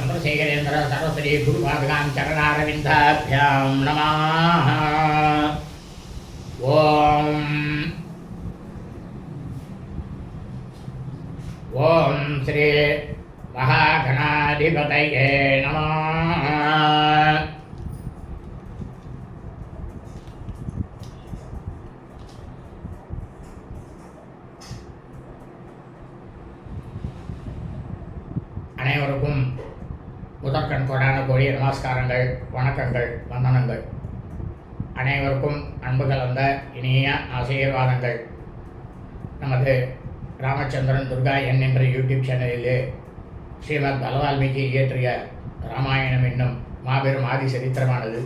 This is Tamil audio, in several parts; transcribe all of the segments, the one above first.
చంద్రశేఖరేంద్ర సరస్వతి గురుపాదకాం చరణారవిందాభ్యాం నమ ఓం ఓం శ్రీ మహాగణాధిపతయే నమ நமஸ்காரங்கள் வணக்கங்கள் வந்தனங்கள். அனைவருக்கும் அன்பு கலந்த இனிய ஆசீர்வாதங்கள். நமது ராமச்சந்திரன் துர்கா என் என்ற யூடியூப் சேனலிலே ஸ்ரீமத் பலவால்மீகி இயற்றிய ராமாயணம் என்னும் மாபெரும் ஆதி சரித்திரமானது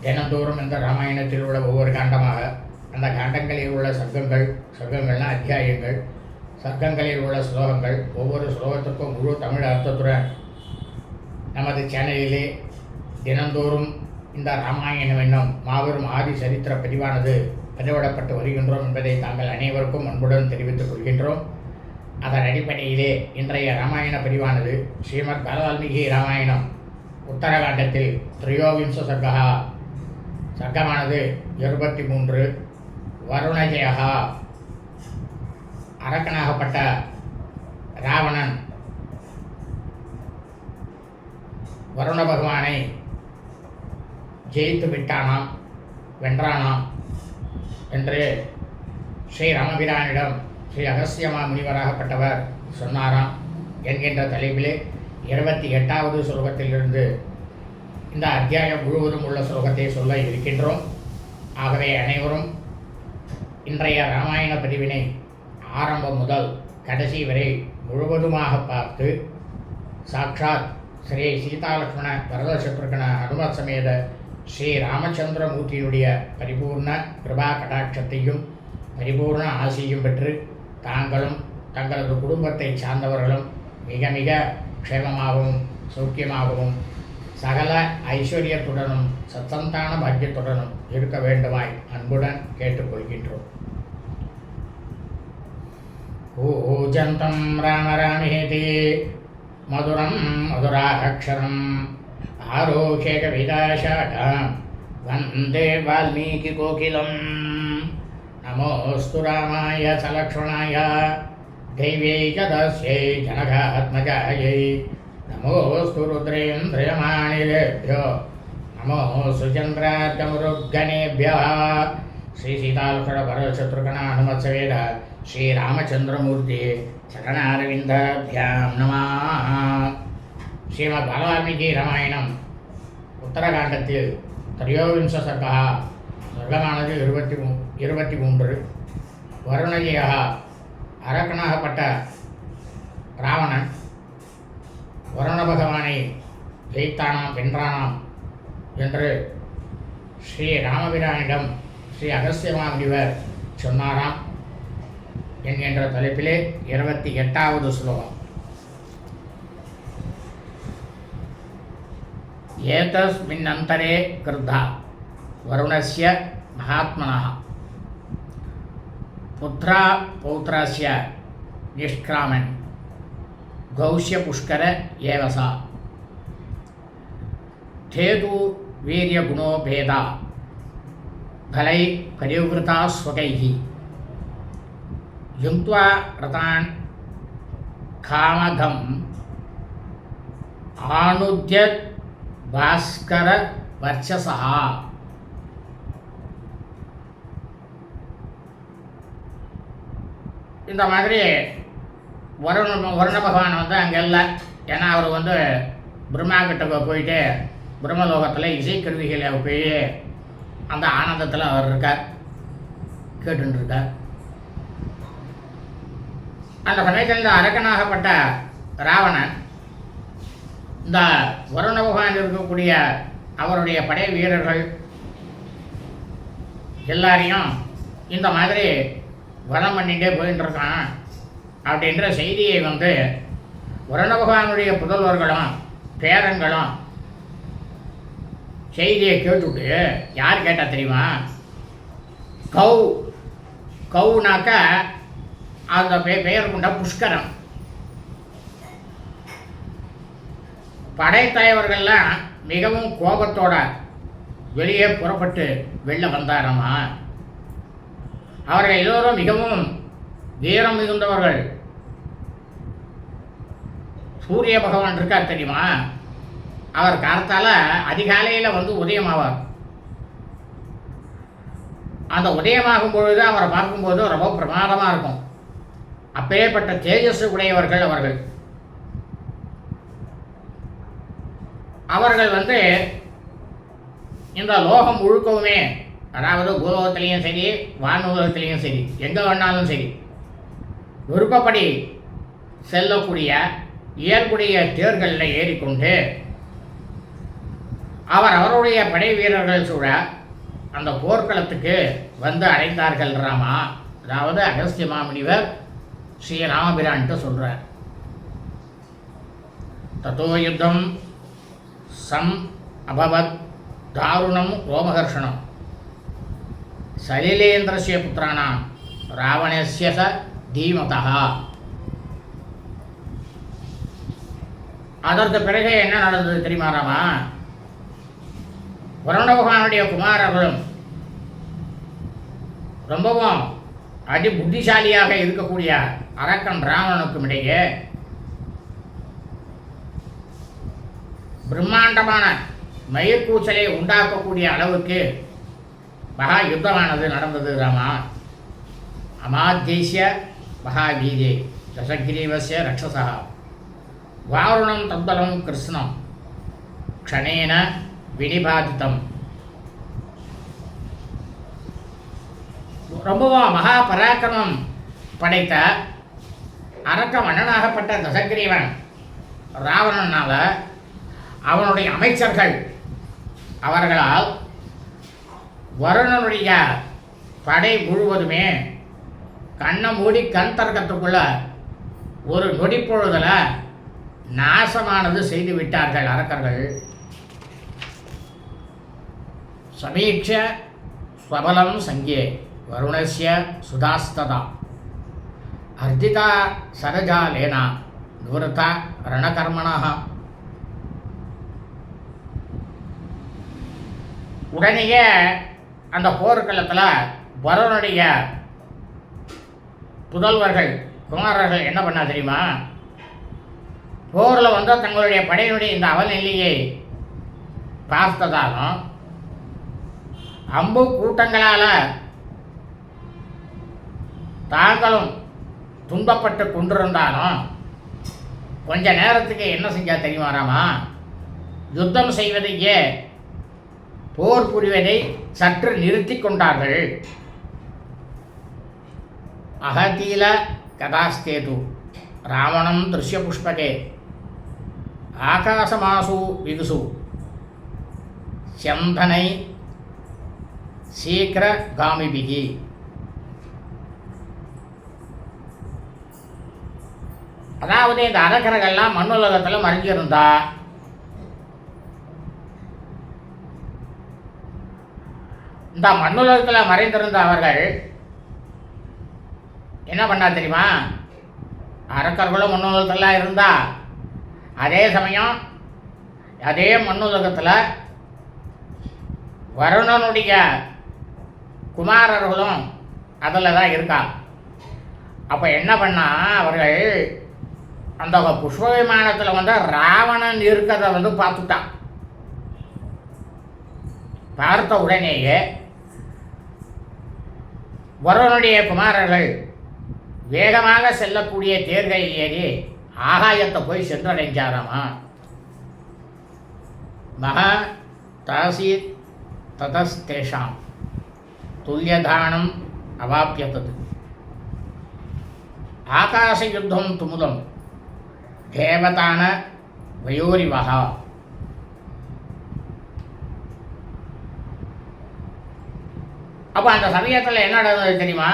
தினந்தோறும் இந்த ராமாயணத்தில் உள்ள ஒவ்வொரு காண்டமாக அந்த காண்டங்களில் உள்ள சர்க்கங்கள் சர்க்கங்கள்னா அத்தியாயங்கள் சர்க்கங்களில் உள்ள ஸ்லோகங்கள் ஒவ்வொரு ஸ்லோகத்துக்கும் முழு தமிழ் அர்த்தத்துடன் நமது சேனலிலே தினந்தோறும் இந்த ராமாயணம் என்னும் மாபெரும் ஆதி சரித்திர பதிவானது பதிவிடப்பட்டு வருகின்றோம் என்பதை தாங்கள் அனைவருக்கும் அன்புடன் தெரிவித்துக் கொள்கின்றோம். அதன் அடிப்படையிலே இன்றைய ராமாயண பதிவானது ஸ்ரீமத் பாலவால்மீகி ராமாயணம் உத்தரகாண்டத்தில் திரையோவிம்ச சர்க்கா சர்க்கமானது இருபத்தி மூன்று வருணஜயகா அரக்கனாகப்பட்ட ராவணன் வருண பகவானை ஜெயித்து விட்டானாம் வென்றானாம் என்று ஸ்ரீ ராமபிரானிடம் ஸ்ரீ அகஸ்தியமா முனிவராகப்பட்டவர் சொன்னாராம் என்கின்ற தலைப்பிலே இருபத்தி எட்டாவது ஸ்லோகத்திலிருந்து இந்த அத்தியாயம் முழுவதும் உள்ள ஸ்லோகத்தை சொல்ல இருக்கின்றோம். ஆகவே அனைவரும் இன்றைய ராமாயண பதிவினை ஆரம்பம் முதல் கடைசி வரை முழுவதுமாக பார்த்து சாக்ஷாத் ஸ்ரீ சீதாலக்ஷ்மண பரதசத்ருகண ஹனுமத் சமேத ஸ்ரீ ராமச்சந்திரமூர்த்தியினுடைய பரிபூர்ண கிருபா கடாட்சத்தையும் பரிபூர்ண ஆசையும் பெற்று தாங்களும் தங்களது குடும்பத்தை சார்ந்தவர்களும் மிக மிக க்ஷேமமாகவும் சௌக்கியமாகவும் சகல ஐஸ்வர்யத்துடனும் சத்தந்தான பாக்கியத்துடனும் இருக்க வேண்டுமாய் அன்புடன் கேட்டுக்கொள்கின்றோம். ஓ ஜந்தம் ராமராமேதே మధురం మధురాక్షరం ఆరోహ్య కవిదాశాఖ వందే వాల్మీకి కోకిలం. నమోస్తు రామాయ సలక్షణాయ దైవై చదస్యై జనకాత్మజాయై. నమోస్తు రుద్రేంద్రియమాణిలేభ్యో నమోస్తు చంద్రార్కమురుగ్గణేభ్య శ్రీ సీతాలక్షణ భరతశత్రుఘ్న హనుమత్సవేద శ్రీరామచంద్రమూర్తి చరణారవిందాభ్యాం నమా ஸ்ரீமத் வால்மீகி ராமாயணம் உத்தரகாண்டத்தில் திரையோவிம்ச சர்க்கா சொர்க்கமானது இருபத்தி மூ இருபத்தி மூன்று வருணகியாக அரக்கனாகப்பட்ட ராவணன் வருண பகவானை ஜெயித்தானாம் வென்றானாம் என்று ஸ்ரீ ராமபிரானிடம் ஸ்ரீ அகஸ்தியமாமுனிவர் சொன்னாராம் என்கின்ற தலைப்பிலே இருபத்தி எட்டாவது ஸ்லோகம். ஏதஸ்மின் அந்தரே கிருத்தா வருணஸ்ய மகாத்மனः புத்ரா பௌத்ராஸ்ய நிஷ்கிராமன் கௌஷ்ய புஷ்கர ஏவசா. தேது வீரியகுணோபேதா फलै परिवृता स्वकैः युङ्क्त्वा रतान् कामघम् आनुद्यत् भास्करवर्चसः இந்த மாதிரி வருண வருண பகவான் வந்து அங்கே இல்லை ஏன்னா அவர் வந்து பிரம்மா கிட்ட போயிட்டு பிரம்மலோகத்தில் இசைக்கருவிகளை போய் அந்த ஆனந்தத்தில் அவர் இருக்கார். கேட்டுருக்கார் அந்த சமயத்தில் இந்த அரக்கனாகப்பட்ட ராவணன் இந்த வருண பகவான் இருக்கக்கூடிய அவருடைய படை வீரர்கள் எல்லாரையும் இந்த மாதிரி வதம் பண்ணிகிட்டே போயின்னு இருக்கான் அப்படின்ற செய்தியை வந்து வருண பகவானுடைய புதல்வர்களும் பேரன்களும் செய்தியை கேட்டுவிட்டு யார் கேட்டால் தெரியுமா? கௌ கவுனாக்க அந்த பெ பெயர் கொண்ட புஷ்கரம். படைத்தலைவர்கள்லாம் மிகவும் கோபத்தோட வெளியே புறப்பட்டு வெளில வந்தாராமா? அவர்கள் எல்லோரும் மிகவும் வீரம் மிகுந்தவர்கள். சூரிய பகவான் இருக்கார் தெரியுமா? அவர் காலத்தால் அதிகாலையில் வந்து உதயமாவார். அந்த உதயமாகும் பொழுது அவரை பார்க்கும்போது ரொம்ப பிரமாதமாக இருக்கும். அப்பேற்பட்ட தேஜஸ் உடையவர்கள் அவர்கள். அவர்கள் வந்து இந்த லோகம் முழுக்கவுமே அதாவது பூலோகத்திலையும் சரி வானுலகத்திலையும் சரி எங்கே வேணாலும் சரி விருப்பப்படி செல்லக்கூடிய இயல்புடைய தேர்களில் ஏறிக்கொண்டு அவர் அவருடைய படை வீரர்கள் சூழ அந்த போர்க்களத்துக்கு வந்து அடைந்தார்கள் ராமா. அதாவது அகஸ்திய மாமுனிவர் ஸ்ரீ ராமபிரான்ட்டு சொல்கிறார் தத்தோ யுத்தம் சம் அபவத் தாருணம் ரோமகர்ஷணம். சலிலேந்திரஸ்ய புத்திரானாம் ராவணஸ்ய ச தீமதா அதற்கு பிறகு என்ன நடந்தது தெரியுமா ராமா? வருணபகவானுடைய குமாரர்களும் ரொம்பவும் அதி புத்திசாலியாக இருக்கக்கூடிய அரக்கன் ராவணனுக்கும் இடையே பிரம்மாண்டமான மயிர்கூச்சலை உண்டாக்கக்கூடிய அளவுக்கு மகா யுத்தமானது நடந்தது ராமா. அமாத்தேசிய மகாவீரே தசகிரீவசிய ரக்ஷசா. வாருணம் தந்தலம் கிருஷ்ணம். க்ஷணேன வினிபாதித்தம் ரொம்பவும் மகா பராக்கிரமம் படைத்த அரக்க மன்னனாகப்பட்ட தசகிரீவன் ராவணனால் அவனுடைய அமைச்சர்கள் அவர்களால் வருணனுடைய படை முழுவதுமே கண்ணை மூடி கண் தர்க்கத்துக்குள்ள ஒரு நொடிப்பொழுதில் நாசமானது செய்து விட்டார்கள் அரக்கர்கள். சமீட்ச ஸ்வபலம் சங்கே வருணஸ்ய சுதாஸ்ததா. அர்ஜிதா சரஜாலேனா நிவృతా ரணகர்மணா. உடனேயே அந்த போர்க்களத்தில் வருணனுடைய புதல்வர்கள் குமாரர்கள் என்ன பண்ணா தெரியுமா? போரில் வந்து தங்களுடைய படையினுடைய இந்த அவநிலையை பார்த்ததாலும் அம்பு கூட்டங்களால் தாங்களும் துன்பப்பட்டு கொண்டிருந்தாலும் கொஞ்ச நேரத்துக்கு என்ன செஞ்சால் தெரியுமாராமா யுத்தம் செய்வதையே போர் புரிவதை சற்று நிறுத்தி கொண்டார்கள். அகதீல கதாஸ்தேது ராவணம் திருஷ்யபுஷ்பகே ஆகாசமாசு விகுசு செந்தனை சீக்கிர காமிபிகி அதாவது இந்த அரக்கர்கள்லாம் மண்ணுலகத்தில் மறைஞ்சிருந்தா இந்த மண்ணுலகத்தில் மறைந்திருந்த அவர்கள் என்ன பண்ணா தெரியுமா? அரக்கர்களும் மண்ணுலகத்தில் இருந்தா. அதே சமயம் அதே மண்ணுலகத்தில் வருணனுடைய குமாரர்களும் அதில் தான் இருக்காங்க. அப்போ என்ன பண்ணால் அவர்கள் அந்த புஷ்ப விமானத்தில் வந்து ராவணன் இருக்கிறத வந்து பார்த்துட்டான் பார்த்த உடனேயே வருவனுடைய குமாரர்கள் வேகமாக செல்லக்கூடிய தேர்களில் ஏறி ஆகாயத்தை போய் சென்றடைஞ்சாராமா? மகா தாசீத் ததஸ்தேஷாம் துல்லியதானம் அவாப்பியத்தது ஆகாசயுத்தம் துமுதம் தேவதான வயோரிவகா அப்போ அந்த சமயத்தில் என்ன நடந்தது தெரியுமா?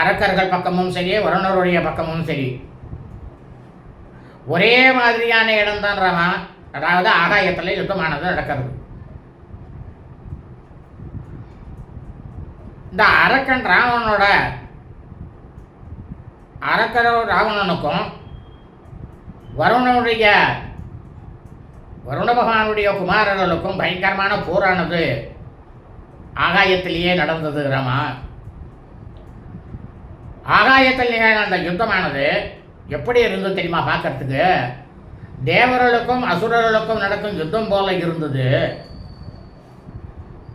அரக்கர்கள் பக்கமும் சரி வருணருடைய பக்கமும் சரி ஒரே மாதிரியான இடம்தான் தான் அதாவது ஆகாயத்தில் யுத்தமானது நடக்கிறது. இந்த அரக்கன் ராவணனோட அரக்கரோ ராவணனுக்கும் வருணனுடைய வருண பகவானுடைய குமாரர்களுக்கும் பயங்கரமான போரானது ஆகாயத்திலேயே நடந்தது ராமா. ஆகாயத்தில் நிகழ்ந்த அந்த யுத்தமானது எப்படி இருந்தது தெரியுமா பார்க்கறதுக்கு? தேவர்களுக்கும் அசுரர்களுக்கும் நடக்கும் யுத்தம் போல இருந்தது.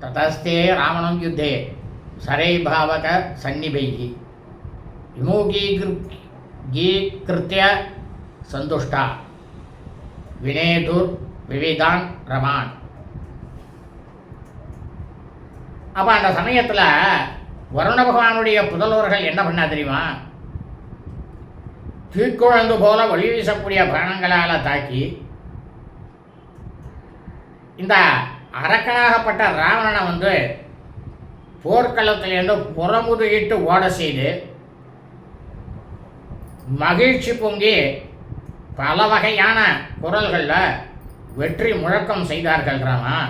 ததஸ்தே ராவணம் யுத்தே. சரைபாவக சந்நிபைகி விமுகீகிருத்திய சந்துஷ்டா. வினேதுர் விவிதான் ரமான். அப்போ அந்த சமயத்தில் வருண பகவானுடைய புதல்வர்கள் என்ன பண்ணா தெரியுமா? தீக்குழந்து போல ஒளி வீசக்கூடிய பிராணங்களால் தாக்கி இந்த அரக்கனாகப்பட்ட ராவணனை வந்து போர்க்களத்திலிருந்து புறமுதுகிட்டு ஓட செய்து மகிழ்ச்சி பொங்கி பல வகையான குரல்களில் வெற்றி முழக்கம் செய்தார்கள் ராமா.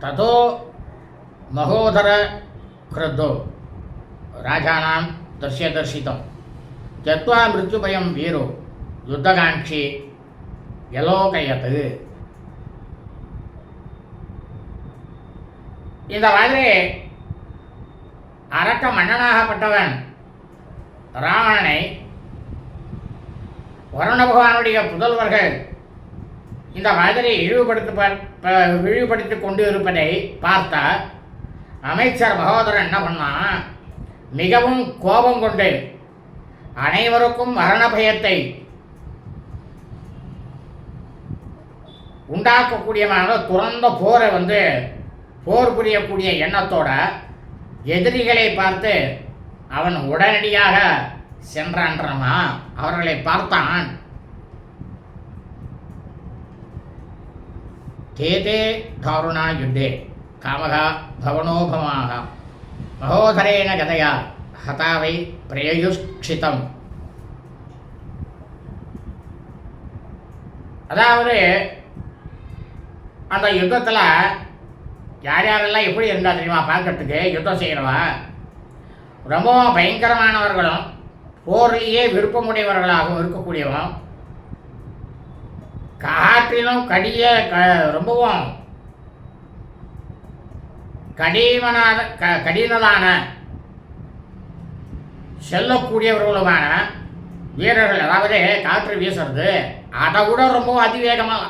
ததோ மகோதர கிருத்தோ. ராஜானாம் தஸ்ய தர்ஷிதம் ஜத்வா மிருத்யுபயம் வீரோ. யுத்தகாங்ஷி எலோகயத்து. இந்த மாதிரி அரக்க மன்னனாகப்பட்டவன் ராவணனை வருண பகவானுடைய புதல்வர்கள் இந்த மாதிரி இழிவுபடுத்த இழிவுபடுத்தி கொண்டு இருப்பதை பார்த்த அமைச்சர் மகோதரன் என்ன பண்ணான் மிகவும் கோபம் கொண்டு அனைவருக்கும் மரண பயத்தை உண்டாக்கக்கூடியமான துறந்த போரை வந்து போர் புரியக்கூடிய எண்ணத்தோட எதிரிகளை பார்த்து அவன் உடனடியாக சென்றான்றமா அவர்களை பார்த்தான். தேதே தாருணா யுத்தே காமகா பவனோபமாக மகோதரேன கதையா ஹதாவை பிரயுஷ்கிதம் அதாவது அந்த யுத்தத்தில் யார் யாரெல்லாம் எப்படி இருந்தால் தெரியுமா பார்க்கறதுக்கு? யுத்தம் செய்கிறவா ரொம்பவும் பயங்கரமானவர்களும் போர்லேயே விருப்பமுடையவர்களாகவும் இருக்கக்கூடியவன் காற்றிலும் கடிய க ரொம்பவும் கடிமனான க கடினதான செல்லக்கூடியவர்களுமான வீரர்கள். அதாவது காற்று வீசுறது அதை விட ரொம்ப அதிவேகமாக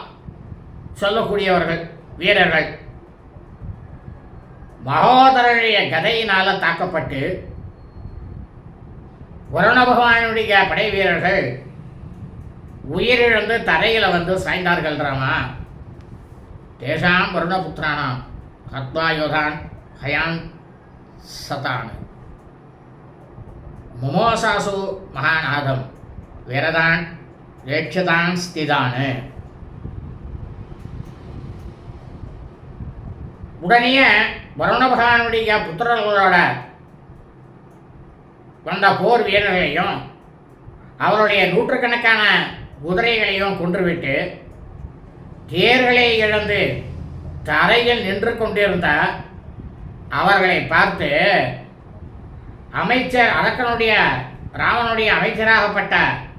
சொல்லக்கூடியவர்கள் வீரர்கள். மகோதரனுடைய கதையினால தாக்கப்பட்டு வருண பகவானுடைய படை வீரர்கள் உயிரிழந்து தரையில் வந்து சாய்ந்தார்கள் ராமா. தேசாம் வருணபுத்திரானாம். ஹத்வாயுதான் ஹயான் சதான். முமோசாசு மகாநாதம். விரதான் ரேட்சதான் ஸ்திதானு. உடனே வருண பகவானுடைய புத்திரர்களோட வந்த போர் வீரர்களையும் அவருடைய நூற்றுக்கணக்கான குதிரைகளையும் கொன்றுவிட்டு தேர்களை இழந்து தரையில் நின்று கொண்டிருந்த அவர்களை பார்த்து அமைச்சர் அரக்கனுடைய ராவனுடைய அமைச்சராகப்பட்ட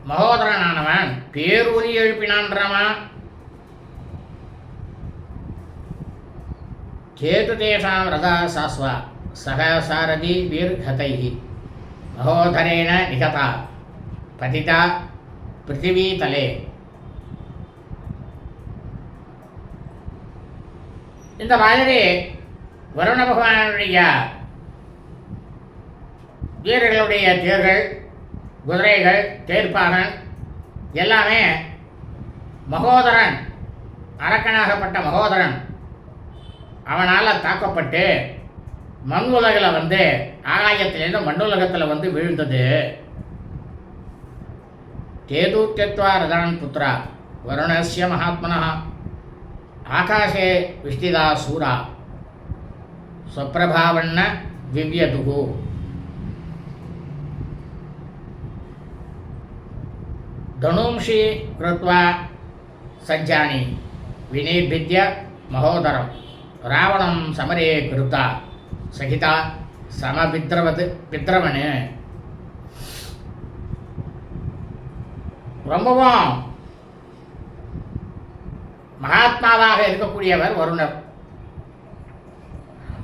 மகோதரனானவன் பேரூரி எழுப்பினான்றவன் கேது தேஷாம் ரதா சாஸ்வா சக சாரதி வீர்ஹதைः மகோதரேன நிகதா பதிதா பிருத்திவீதலே. இந்த மாதிரி வருண பகவானுடைய வீரர்களுடைய தேர்கள் குதிரைகள் தேர்ப்பாகன் எல்லாமே மகோதரன் அரக்கனாகப்பட்ட மகோதரன். அவனால் தாக்கப்பட்டு மண் உலகில் வந்து ஆகாயத்திலேருந்து மண் உலகத்தில் வந்து விழுந்தது தேதூத்தியத்வா ரதான் புத்திரா வருணஸ்ய மகாத்மனா ஆகாஷே விஷ்டிதா சூரா ஸ்வப்பிரபாவண்ண விவ்யதுகு धनुंषि कृत्वा सज्जानि विनिर्भिद्य ராவணம் சமரே கிருத்தா. சகிதா சம பித்ரவது பித்ரவனு. ரொம்பவும் மகாத்மாவாக இருக்கக்கூடியவர் வருணர்.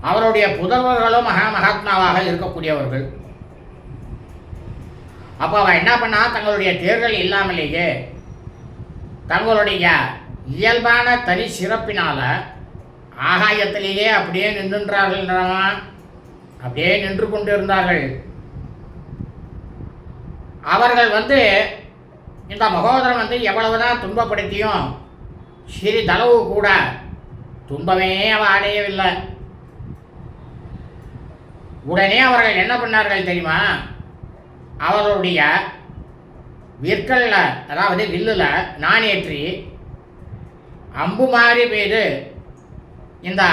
அவருடைய புதல்வர்களும் மகா மகாத்மாவாக இருக்கக்கூடியவர்கள். அப்போ அவன் என்ன பண்ணா? தங்களுடைய தேர்தல் இல்லாமலேயே தங்களுடைய இயல்பான தனி சிறப்பினால் ஆகாயத்திலேயே அப்படியே நின்றுன்றார்கள் அப்படியே நின்று கொண்டிருந்தார்கள். அவர்கள் வந்து இந்த மகோதரன் வந்து எவ்வளவுதான் துன்பப்படுத்தியும் சிறிதளவு கூட துன்பமே அவ அடையவில்லை. உடனே அவர்கள் என்ன பண்ணார்கள் தெரியுமா? அவர்களுடைய விற்கல்ல அதாவது வில்லில் நாணேற்றி அம்பு மாறி பெய்து இந்த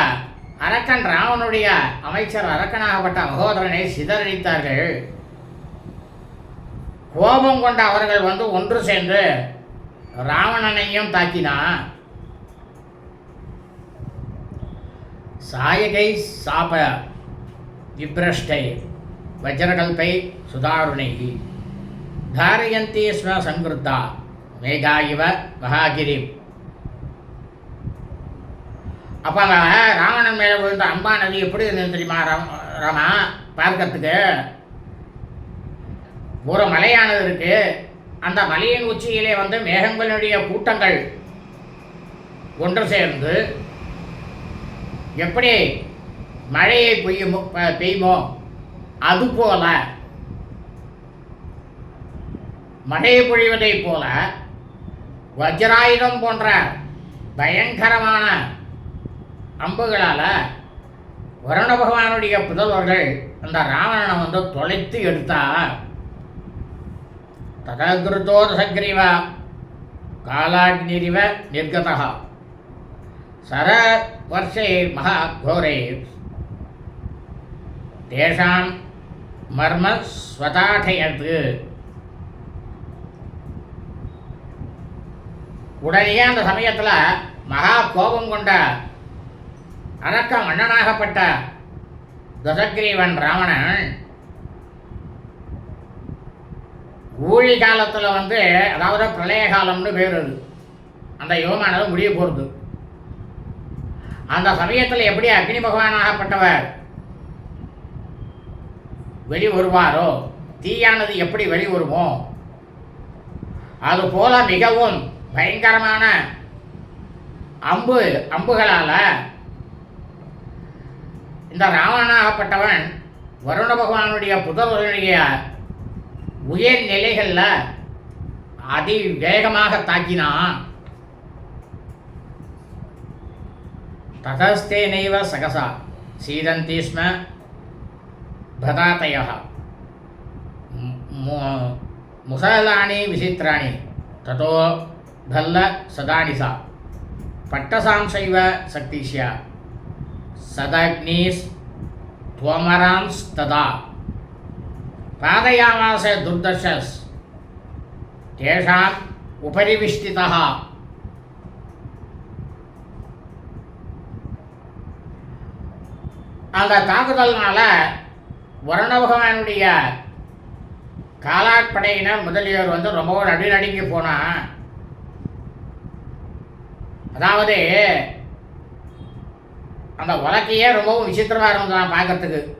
அரக்கன் ராவனுடைய அமைச்சர் அரக்கனாகப்பட்ட மகோதரனை சிதறடித்தார்கள். கோபம் கொண்ட அவர்கள் வந்து ஒன்று சேர்ந்து ராவணனையும் தாக்கினான். சாயகை சாப விப்ரஷ்டை வஜ்ரகல்பை சுதாருணை தாரயந்தி ஸ்வ சங்கிருத்தா மேகா இவ மகாகிரி. அப்போ அங்கே ராவணன் மேலே விழுந்த அம்பா நதி எப்படி இருந்தது தெரியுமா ராம் ராமா? பார்க்கறதுக்கு. ஒரு மலையானது இருக்கு. அந்த மலையின் உச்சியிலே வந்து மேகங்களுடைய கூட்டங்கள் ஒன்று சேர்ந்து எப்படி மழையை பெய்யுமோ ப- பெய்யுமோ அதுபோல மழை பொழிவதைப் போல வஜ்ராயுதம் போன்ற பயங்கரமான அம்புகளால் வருண பகவானுடைய புதல்வர்கள் அந்த ராவணனை வந்து தொலைத்து எடுத்தா ததகிருத்தோ சக்ரீவ காலாக்னிரிவ நிர்கதா சர வருஷே மகா கோரே. தேஷாம் மர்ம ஸ்வதாடயது உடனே அந்த சமயத்தில் மகா கோபம் கொண்ட அரக்க மன்னனாகப்பட்ட தசகிரீவன் ராவணன் ஊழி காலத்தில் வந்து அதாவது பிரளய காலம்னு பேர் அது. அந்த யோமானது முடிய போகிறது அந்த சமயத்தில் எப்படி அக்னி பகவானாகப்பட்டவர்? வெளி வருவாரோ? தீயானது எப்படி வெளி வருமோ? அதுபோல மிகவும் பயங்கரமான அம்பு அம்புகளால் இந்த ராவணன் ஆகப்பட்டவன் வருண பகவானுடைய புதல்வருடைய உயர் நிலைகளில் அதி வேகமாக தாக்கினான். ததஸ்தே நைவ சகசா. சீதந்தி ஸ்ம பிரதாத்தய முசலாணி விசித்திராணி. ததோ பல்ல சதானிசா. பட்டசாம்சைவ சக்திஷ்யா. पट्टसांसैव शक्तिश्या सदग्निस्त्वमरांस्तदा पादयामास दुर्दशस् तेषाम् उपरि विष्टितः அந்த தாக்குதல்னால வருண பகவானுடைய காலாட்படையினர் முதலியோர் வந்து ரொம்பவும் நடி நடுங்கி போனா அதாவது அந்த உலக்கையே ரொம்பவும் விசித்திரமாக இருந்ததுதான் பார்க்கறதுக்கு.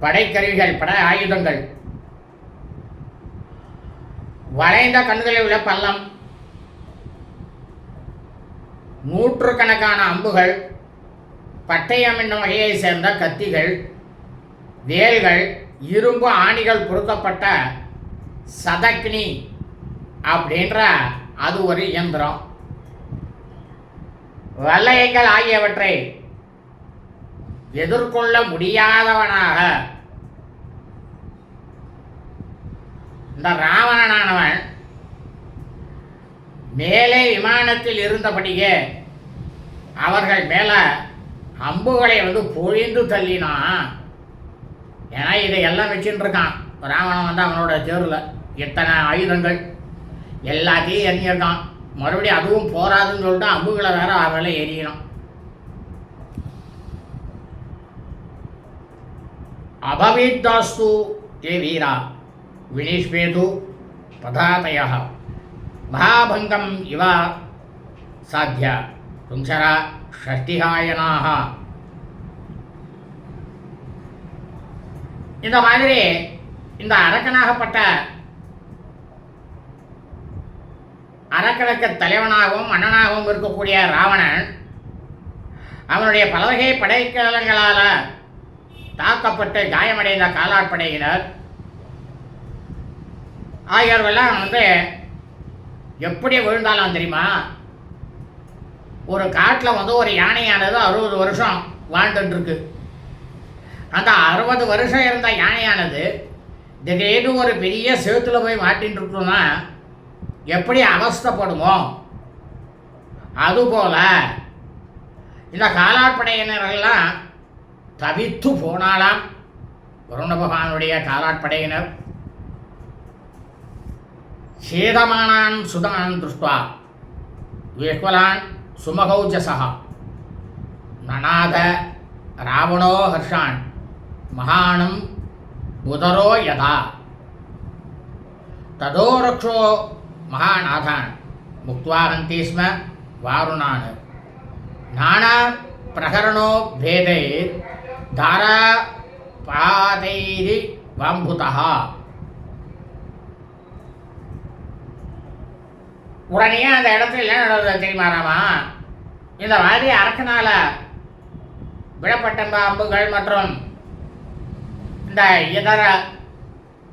படைக்கருவிகள் படை ஆயுதங்கள். வளைந்த கண்களில் உள்ள பள்ளம். நூற்றுக்கணக்கான அம்புகள். பட்டயம் என்னும் வகையை சேர்ந்த கத்திகள். வேல்கள். இரும்பு ஆணிகள் பொருத்தப்பட்ட சதக்னி அப்படின்ற அது ஒரு இயந்திரம். வல்லையங்கள் ஆகியவற்றை எதிர்கொள்ள முடியாதவனாக. இந்த ராவணனானவன் மேலே விமானத்தில் இருந்தபடியே அவர்கள் மேலே அம்புகளை வந்து பொழிந்து தள்ளினான் ஏன்னா இதை எல்லாம் வச்சுட்டு இருக்கான் ராவணன் வந்து அவனோட தேர்வில் எத்தனை ஆயுதங்கள் எல்லாத்தையும் எறிஞ்சிருக்கான் மறுபடியும் அதுவும் போராதுன்னு சொல்லிட்டு அம்புகளை வேற அவர்களை எரியணும். அபவீத்தாஸ்து தே வீரா வினிஷ்மேது பதாதய மகாபங்கம் இவ சாத்திய புங்சரா ஷஷ்டிகாயனாக இந்த மாதிரி இந்த அரக்கனாகப்பட்ட அரக்கனுக்கு தலைவனாகவும் மன்னனாகவும் இருக்கக்கூடிய ராவணன் அவனுடைய பலவகை படைக்கலங்களால் தாக்கப்பட்டு காயமடைந்த காலாட்படையினர். ஆகியோர்கள்லாம் வந்து எப்படி விழுந்தாலும் தெரியுமா? ஒரு காட்டில் வந்து ஒரு யானையானது அறுபது வருஷம் வாழ்ந்துட்டுருக்கு. அந்த அறுபது வருஷம் இருந்த யானையானது திடீர்னு ஒரு பெரிய சேத்துல போய் மாட்டின்னு இருக்குன்னா எப்படி அவஸ்தப்படுமோ? அதுபோல் இந்த காலாட்படையினர்கள்லாம் தவித்து போனாலாம் வருண பகவானுடைய காலாட்படையினர் சேதமானான் சுதமான் திருஷ்டுவா விஹ்வலான் சுமகௌஜசா நநாத ராவணோ ஹர்ஷான் மகானம் உதரோ யதா. ததோ ரக்ஷோ மகாநாதான் முக்துவாகந்தி ஸ்ம வாருணான். நானா பிரகரணோ பேதை தாரா பாதைரி வாம்புதா. உடனே அந்த இடத்துல என்ன நடந்தது தெரியுமா ராமா? இந்த மாதிரி அரக்கனால விடப்பட்ட அம்புகள் மற்றும் இந்த இதர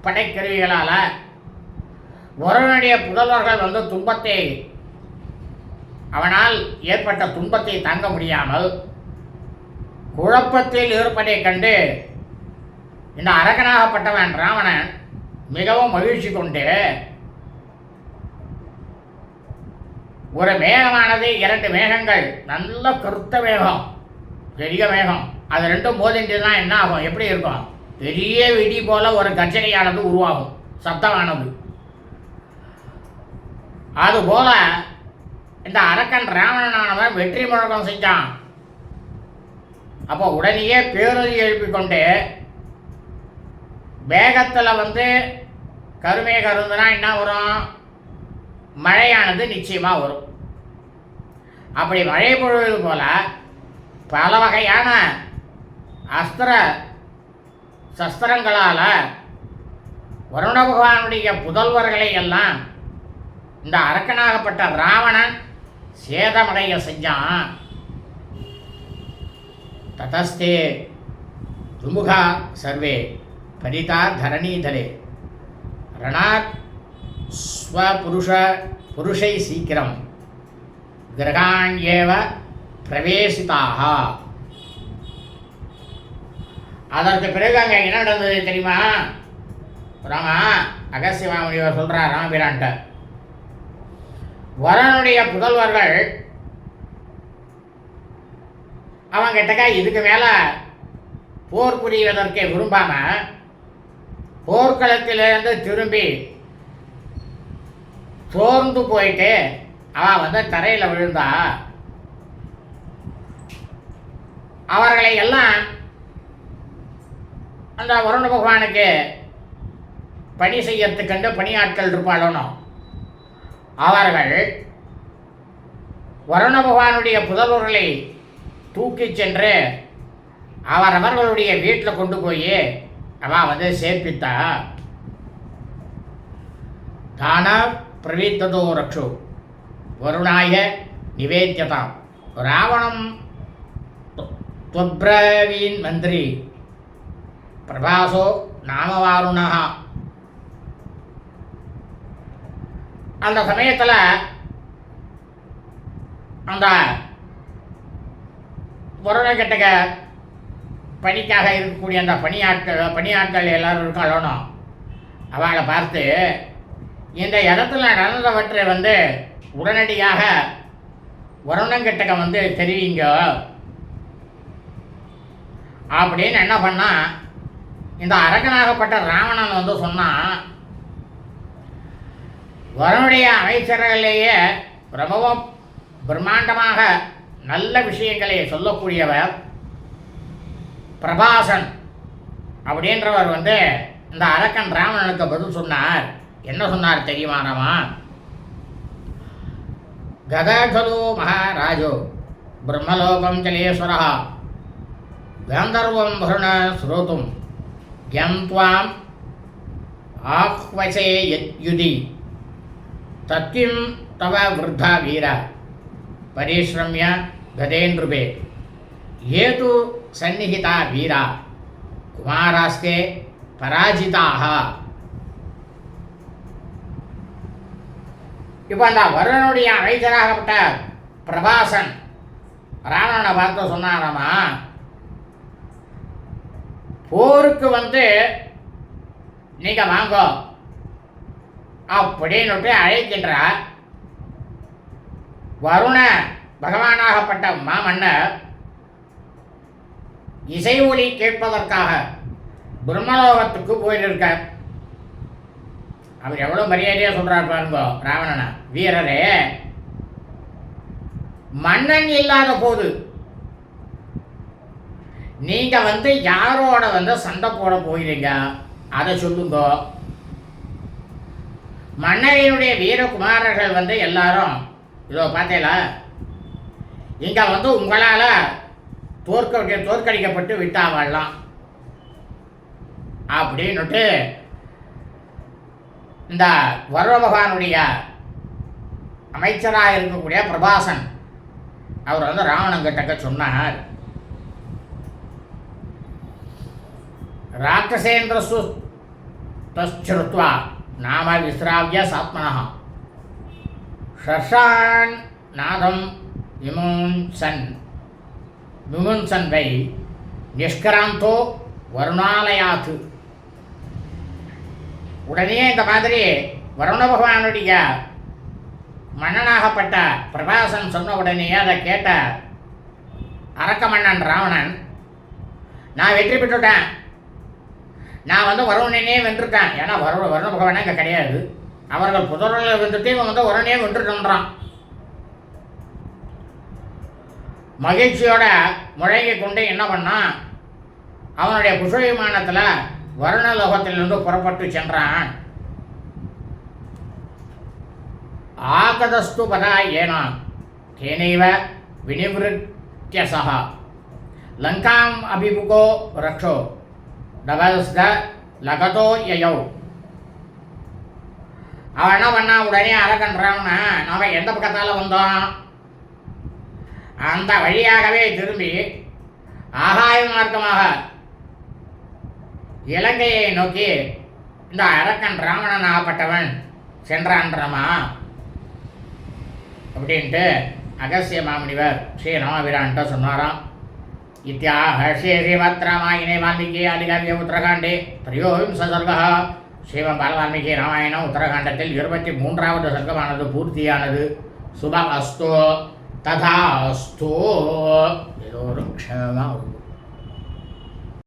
படைக்கருவிகளால் ஒருவனுடைய புதல்வர்கள் வந்து துன்பத்தை அவனால் ஏற்பட்ட துன்பத்தை தாங்க முடியாமல் குழப்பத்தில் இருப்பதைக் கண்டு இந்த அரகனாகப்பட்டவன் ராவணன் மிகவும் மகிழ்ச்சி கொண்டு ஒரு மேகமானது இரண்டு மேகங்கள் நல்ல கருத்த மேகம் பெரிய மேகம். அது ரெண்டும் மோதின்றதுனா என்ன ஆகும்? எப்படி இருக்கும்? பெரிய விடி போல ஒரு கர்ஜனையானது உருவாகும் சப்தமானது. அதுபோல இந்த அரக்கன் ராவணனானவன் வெற்றி முழக்கம் செஞ்சான். அப்போ உடனேயே பேரொலி எழுப்பிக் கொண்டு வேகத்தில் வந்து கருமே கருந்துனா என்ன வரும்? மழையானது நிச்சயமாக வரும். அப்படி மழை பொழுது போல் பல வகையான அஸ்திர சஸ்திரங்களால் வருண பகவானுடைய புதல்வர்களை எல்லாம் இந்த அரக்கனாகப்பட்ட ராவணன் சேதமடைய செஞ்சான். ததஸ்தே துமுகா சர்வே பதிதா தரணீதலே ரணாத் ஸ்வபுருஷ புருஷை சீக்கிரம் கிரகாண்யேவ பிரவேசிதாக அதற்கு பிறகு அங்கே என்ன நடந்தது தெரியுமா? ராமா அகசியமாமுனிவர் சொல்கிறார் ராமபிரான்ட்ட. வரனுடைய புதல்வர்கள் அவங்ககிட்டக்கா இதுக்கு மேலே போர் புரிவதற்கு விரும்பாம போர்க்களத்திலிருந்து திரும்பி சோர்ந்து போயிட்டு அவன் வந்து தரையில் விழுந்தா அவர்களை எல்லாம் அந்த வருண பகவானுக்கு பணி செய்யறதுக்கண்டு பணியாட்கள் இருப்பாளோனோ அவர்கள் வருண பகவானுடைய புதல்வர்களை தூக்கி சென்று அவரவர்களுடைய வீட்டில் கொண்டு போய் அவன் வந்து சேர்ப்பித்தா. தானா பிரவீத்ததோ ரக்ஷோ. வருணாய நிவேத்தியதாம். ராவணம் துவப்ரவீன் மந்திரி. பிரபாசோ நாமவாருணா. அந்த சமயத்தில் அந்த வருண பணிக்காக இருக்கக்கூடிய அந்த பணியாட்கள் பணியாட்கள் எல்லாரும் இருக்காளோனோ அவளை பார்த்து இந்த இடத்துல நடந்தவற்றை வந்து உடனடியாக வருணங்கிட்டக்க வந்து தெரிவிங்க. அப்படின்னு என்ன பண்ணால் இந்த அரகனாகப்பட்ட ராவணன் வந்து சொன்னான் வருணுடைய அமைச்சர்களிலேயே ரொம்பவும் பிரம்மாண்டமாக நல்ல விஷயங்களை சொல்லக்கூடியவர் பிரபாசன். அப்படின்றவர் வந்து இந்த அரக்கன் ராவணனுக்கு பதில் சொன்னார். என்ன சொன்னார் தெரியுமானமா ராமா? மகாராஜோ பிரம்மலோகம் ஜலேஸ்வரா கந்தர்வம் வருண ஸ்ரோதும் யம் துவாம் ஆஹ்வசே யுதி தத்விம் தவ விருத்தா வீரா. பரிஸ்ரமிய கதேந்திருபே ஏது சந்நிகிதா வீரா? குமாராஸ்தே பராஜிதாக இப்போ அந்த வருணனுடைய அமைச்சராகப்பட்ட பிரபாசன் ராவணனை பார்த்து சொன்னாராமா போருக்கு வந்து நீங்கள் வாங்கோ. அப்படின்னுட்டு அழைக்கின்றார் வருண பகவானாகப்பட்ட மாமன்னர் இசை ஒலி கேட்பதற்காக பிரம்மலோகத்துக்கு போயிருக்கார் அவர் எவ்வளோ மரியாதையாக சொல்கிறார் பாருங்க ராவணனா. வீரரே மன்னன் இல்லாத போது நீங்க வந்து யாரோட வந்து சண்டை போட போகிறீங்க? அதை சொல்லுங்க. மன்னரையினுடைய வீரகுமாரர்கள் வந்து எல்லாரும் இதோ பார்த்தீங்களா இங்கே வந்து உங்களால் தோற்க தோற்கடிக்கப்பட்டு விட்டாவாடலாம் அப்படின்னுட்டு இந்த வருண அமைச்சராக இருக்கக்கூடிய பிரபாசன் அவர் வந்து ராவணங்கிட்டக்க சொன்னார். ராட்சசேந்திரசு தச்சுருத்வா நாம விஸ்ராவிய சாத்மனகா ஷஷான் நாதம் விமுன்சன். விமுன்சன் வை நிஷ்கராந்தோ வருணாலயாத்து. உடனே இந்த மாதிரி வருண பகவானுடைய மன்னனாகப்பட்ட பிரபாசன் சொன்ன உடனே அதை கேட்ட அரக்க மன்னன் ராவணன் நான் வெற்றி பெற்றுட்டேன். நான் வந்து வருணனே வென்றுட்டேன். ஏன்னா வருண வருண பகவானே இங்கே கிடையாது. அவர்கள் புதரில் வந்துட்டு இவன் வந்து உடனே வென்று நின்றான். மகிழ்ச்சியோட முழங்கி கொண்டு என்ன பண்ணான் அவனுடைய புஷ்ப விமானத்தில் வருண லோகத்திலிருந்து புறப்பட்டு சென்றான். ஆகதஸ்து பதா ஏனா தேனைவ வினிவிருத்தியசகா லங்காம் அபிமுகோ ரக்ஷோ டபஸ்த லகதோ யயோ. அவன் என்ன பண்ணான் உடனே அரக்கன்றான்னா நாம் எந்த பக்கத்தால் வந்தோம்? அந்த வழியாகவே திரும்பி ஆகாய மார்க்கமாக இலங்கையை நோக்கி இந்த அரக்கன் ராவணன் ஆகப்பட்டவன் சென்றான்றமா? அப்படின்ட்டு அகசிய மாமுனிவர் ஸ்ரீ ராமபிரான்ட்ட சொன்னாராம். இத்தியாக ஸ்ரீ ஸ்ரீமத் ராமாயணே வால்மீகி அலிகாவிய உத்தரகாண்டே திரையோவிம்ச சர்கா ஸ்ரீமன் பாலவால்மீகி ராமாயணம் உத்தரகாண்டத்தில் இருபத்தி மூன்றாவது சர்க்கமானது பூர்த்தியானது. சுபம் அஸ்தோ ததா அஸ்தோ ஏதோ ஒரு க்ஷேமமாக